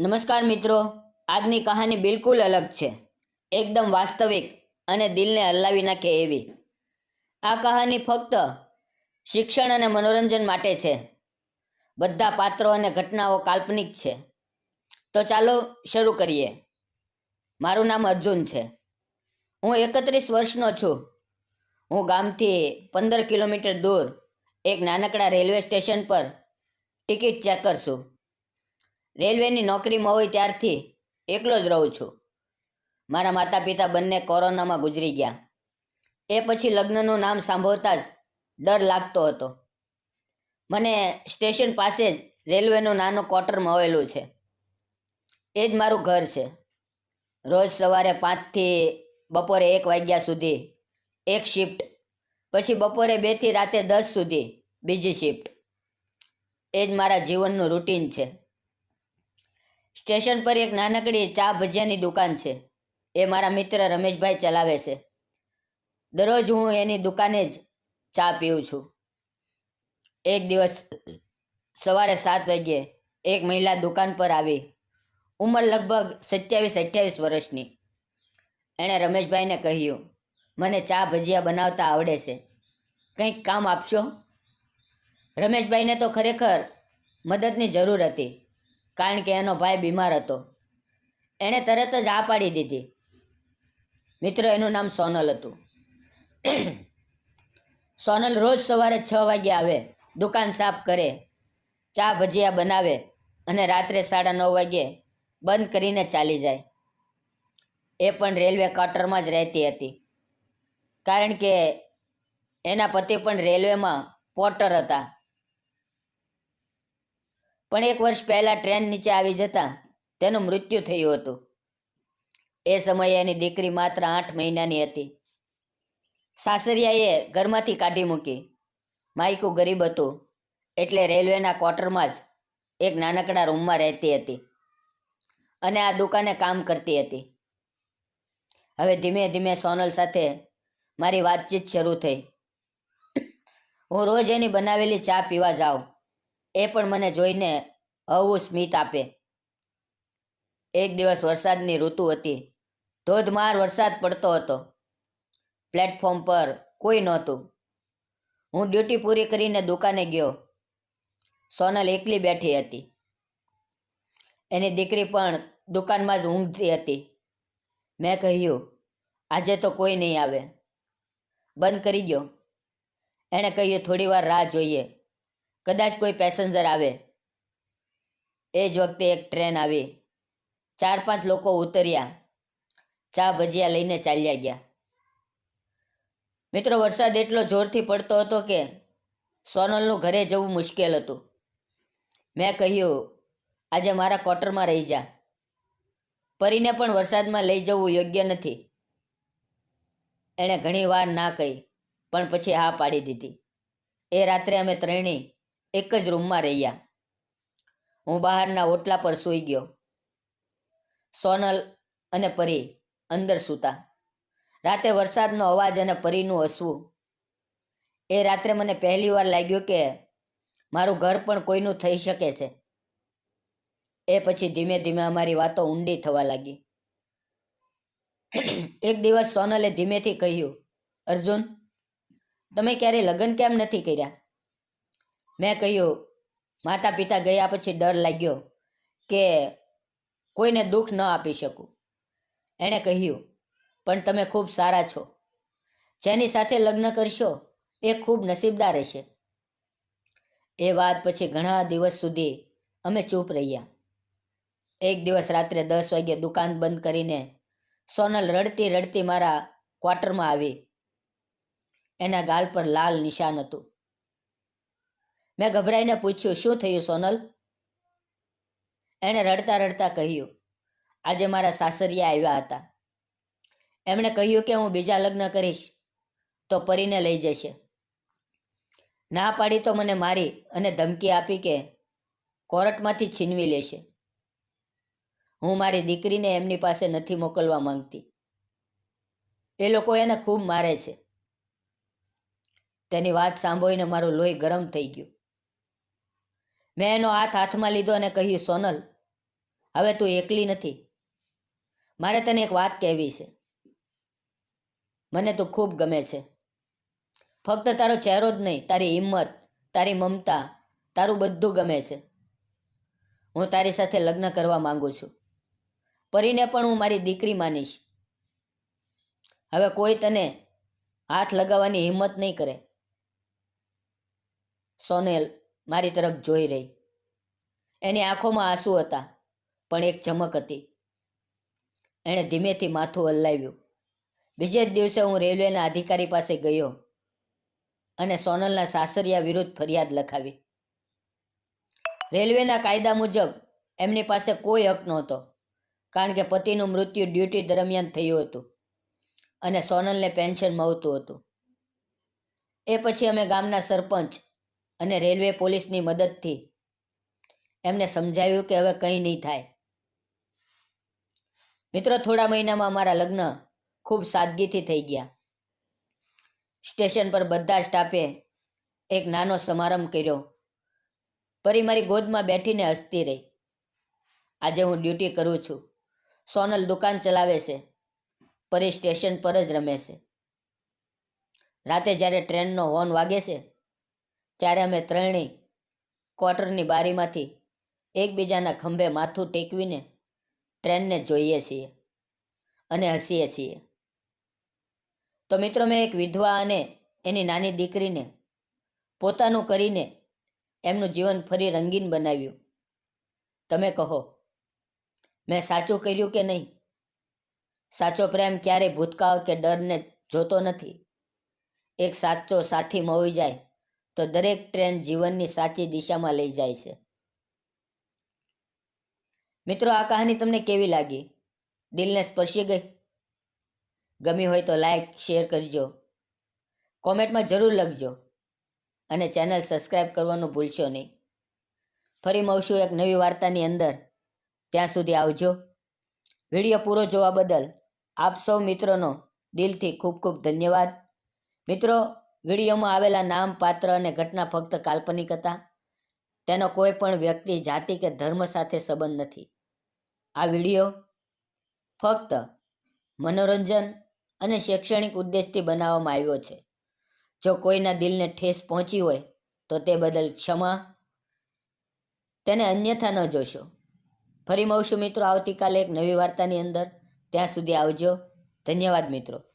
નમસ્કાર મિત્રો, આજની કહાની બિલકુલ અલગ છે. એકદમ વાસ્તવિક અને દિલને હલાવી નાખે એવી. આ કહાની ફક્ત શિક્ષણ અને મનોરંજન માટે છે. બધા પાત્રો અને ઘટનાઓ કાલ્પનિક છે. તો ચાલો શરૂ કરીએ. મારું નામ અર્જુન છે. હું એકત્રીસ વર્ષનો છું. હું ગામથી પંદર કિલોમીટર દૂર એક નાનકડા રેલવે સ્ટેશન પર ટિકિટ ચેકર છું રેલવેની નોકરીમાં હોય ત્યારથી એકલો જ રહું છું. મારા માતા પિતા બંને કોરોનામાં ગુજરી ગયા. એ પછી લગ્નનું નામ સાંભળતા જ ડર લાગતો હતો. મને સ્ટેશન પાસે જ રેલવેનું નાનું ક્વાર્ટર મળેલું છે. એ જ મારું ઘર છે. રોજ સવારે પાંચથી બપોરે એક વાગ્યા સુધી એક શિફ્ટ, પછી બપોરે બેથી રાતે દસ સુધી બીજી શિફ્ટ. એ જ મારા જીવનનું રૂટીન છે. સ્ટેશન પર એક નાનકડી ચા ભજીયાની દુકાન છે. એ મારા મિત્ર રમેશભાઈ ચલાવે છે. દરરોજ હું એની દુકાને જ ચા પીઉં છું. એક દિવસ સવારે સાત વાગ્યે એક મહિલા દુકાન પર આવી. ઉંમર લગભગ સત્યાવીસ અઠ્યાવીસ વર્ષની. એણે રમેશભાઈને કહ્યું, મને ચા ભજીયા બનાવતા આવડે છે. કંઈક કામ આપશો? રમેશભાઈને તો ખરેખર મદદની જરૂર હતી. કારણ કે એનો ભાઈ બીમાર હતો. એણે તરત જ આ પાડી દીધી. મિત્રો, એનું નામ સોનલ હતું. સોનલ રોજ સવારે છ વાગે આવે, દુકાન સાફ કરે, ચા ભજીયા બનાવે અને રાત્રે સાડા નવ વાગે બંધ કરીને ચાલી જાય. એ પણ રેલવે ક્વાર્ટરમાં જ રહેતી હતી. કારણ કે એના પતિ પણ રેલવેમાં પોર્ટર હતા. પણ એક વર્ષ પહેલાં ટ્રેન નીચે આવી જતાં તેનું મૃત્યુ થયું હતું. એ સમયે એની દીકરી માત્ર આઠ મહિનાની હતી. સાસરિયાએ ઘરમાંથી કાઢી મૂકી. માયકું ગરીબ હતું, એટલે રેલવેના ક્વાર્ટરમાં જ એક નાનકડા રૂમમાં રહેતી હતી અને આ દુકાને કામ કરતી હતી. હવે ધીમે ધીમે સોનલ સાથે મારી વાતચીત શરૂ થઈ. હું રોજ એની બનાવેલી ચા પીવા જાઉં. એ પણ મને જોઈને હવું સ્મિત આપે. એક દિવસ વરસાદની ઋતુ હતી. ધોધમાર વરસાદ પડતો હતો. પ્લેટફોર્મ પર કોઈ નહોતું. હું ડ્યુટી પૂરી કરીને દુકાને ગયો. સોનલ એકલી બેઠી હતી. એની દીકરી પણ દુકાનમાં જ ઊંઘતી હતી. મેં કહ્યું, આજે તો કોઈ નહીં આવે. બંધ કરી ગયો એણે કહ્યું થોડી વાર રાહ જોઈએ. કદાચ કોઈ પેસેન્જર આવે. એ જ વખતે એક ટ્રેન આવી. ચાર પાંચ લોકો ઉતર્યા. ચા ભજીયા લઈને ચાલ્યા ગયા. મિત્રો, વરસાદ એટલો જોરથી પડતો હતો કે સોનલનું ઘરે જવું મુશ્કેલ હતું. મેં કહ્યું, આજે મારા ક્વાર્ટરમાં રહી જા. પરીને પણ વરસાદમાં લઈ જવું યોગ્ય નથી. એણે ઘણી વાર ના કહી, પણ પછી હા પાડી દીધી. એ રાત્રે અમે ત્રણેય એક જ રૂમમાં રહ્યા. હું બહારના ઓટલા પર સૂઈ ગયો. સોનલ અને પરી અંદર સૂતા. રાતે વરસાદનો અવાજ અને પરીનું હસવું. એ રાત્રે મને પહેલી વાર લાગ્યું કે મારું ઘર પણ કોઈનું થઈ શકે છે. એ પછી ધીમે ધીમે અમારી વાતો ઊંડી થવા લાગી. એક દિવસ સોનલે ધીમેથી કહ્યું, અર્જુન, તમે ક્યારેય લગ્ન કેમ નથી કર્યા? મેં કહ્યું માતા પિતા ગયા પછી ડર લાગ્યો કે કોઈને દુઃખ ન આપી શકું. એણે કહ્યું, પણ તમે ખૂબ સારા છો. જેની સાથે લગ્ન કરશો એ ખૂબ નસીબદાર હશે એ વાત પછી ઘણા દિવસ સુધી અમે ચૂપ રહ્યા. એક દિવસ રાત્રે દસ વાગે દુકાન બંધ કરીને સોનલ રડતી રડતી મારા ક્વાર્ટરમાં આવી. એના ગાલ પર લાલ નિશાન હતું. મેં ગભરાઈને પૂછ્યું, શું થયું સોનલ? એણે રડતા રડતા કહ્યું, આજે મારા સાસરિયા આવ્યા હતા. એમણે કહ્યું કે હું બીજા લગ્ન કરીશ, તો પરીને લઈ જશે. ના પાડી તો મને મારી અને ધમકી આપી કે કોર્ટમાંથી છીનવી લેશે. હું મારી દીકરીને એમની પાસે નથી મોકલવા માંગતી. એ લોકો એને ખૂબ મારે છે. તેની વાત સાંભળીને મારું લોહી ગરમ થઈ ગયું. મેં એનો હાથ હાથમાં લીધો અને કહ્યું, સોનલ, હવે તું એકલી નથી. મારે તને એક વાત કહેવી છે. મને તું ખૂબ ગમે છે. ફક્ત તારો ચહેરો જ નહીં, તારી હિંમત, તારી મમતા, તારું બધું ગમે છે. હું તારી સાથે લગ્ન કરવા માગું છું. પરીને પણ હું મારી દીકરી માનીશ. હવે કોઈ તને હાથ લગાવવાની હિંમત નહીં કરે. સોનેલ મારી તરફ જોઈ રહી. એની આંખોમાં આંસુ હતા, પણ એક ચમક હતી. એણે ધીમેથી માથું હલાવ્યું. બીજે જ દિવસે હું રેલવેના અધિકારી પાસે ગયો અને સોનલના સાસરિયા વિરુદ્ધ ફરિયાદ લખાવી. રેલવેના કાયદા મુજબ એમની પાસે કોઈ હક નહોતો, કારણ કે પતિનું મૃત્યુ ડ્યુટી દરમિયાન થયું હતું અને સોનલને પેન્શન મળતું હતું. એ પછી અમે ગામના સરપંચ અને રેલવે પોલીસની મદદથી એમને સમજાવ્યું કે હવે કંઈ નહીં થાય. મિત્રો, થોડા મહિનામાં અમારા લગ્ન ખૂબ સાદગીથી થઈ ગયા. સ્ટેશન પર બધા સ્ટાફે એક નાનો સમારંભ કર્યો. પરી મારી ગોદમાં બેઠીને હસતી રહી. આજે હું ડ્યુટી કરું છું. સોનલ દુકાન ચલાવે છે. પરી સ્ટેશન પર જ રમે છે. રાતે જ્યારે ટ્રેનનો હોર્ન વાગે છે ત્યારે અમે ત્રણેય ક્વાર્ટરની બારીમાંથી એકબીજાના ખંભે માથું ટેકવીને ટ્રેનને જોઈએ છીએ અને હસીએ છીએ. તો મિત્રો, મેં એક વિધવા અને એની નાની દીકરીને પોતાનું કરીને એમનું જીવન ફરી રંગીન બનાવ્યું. તમે કહો, મેં સાચું કર્યું કે નહીં? સાચો પ્રેમ ક્યારેય ભૂતકાળ કે ડરને જોતો નથી. એક સાચો સાથી મળી જાય તો દરેક ટ્રેન જીવનની સાચી દિશામાં લઈ જાય છે. મિત્રો, આ કહાની તમને કેવી લાગી? દિલને સ્પર્શી ગઈ? ગમી હોય તો લાઈક, શેર કરજો. કોમેન્ટમાં જરૂર લખજો. અને ચેનલ સબસ્ક્રાઈબ કરવાનું ભૂલશો નહીં. ફરી મળશું એક નવી વાર્તાની અંદર. ત્યાં સુધી આવજો. વીડિયો પૂરો જોવા બદલ આપ સૌ મિત્રોનો દિલથી ખૂબ ખૂબ ધન્યવાદ. મિત્રો વિડીયોમાં આવેલા નામ, પાત્ર અને ઘટના ફક્ત કાલ્પનિક હતા. તેનો કોઈ પણ વ્યક્તિ, જાતિ કે ધર્મ સાથે સંબંધ નથી. આ વીડિયો ફક્ત મનોરંજન અને શૈક્ષણિક ઉદ્દેશથી બનાવવામાં આવ્યો છે. જો કોઈના દિલને ઠેસ પહોંચી હોય, તો તે બદલ ક્ષમા, તેને અન્યથા ન જોશો. ફરી મળશું મિત્રો આવતીકાલે એક નવી વાર્તાની અંદર. ત્યાં સુધી આવજો. ધન્યવાદ મિત્રો.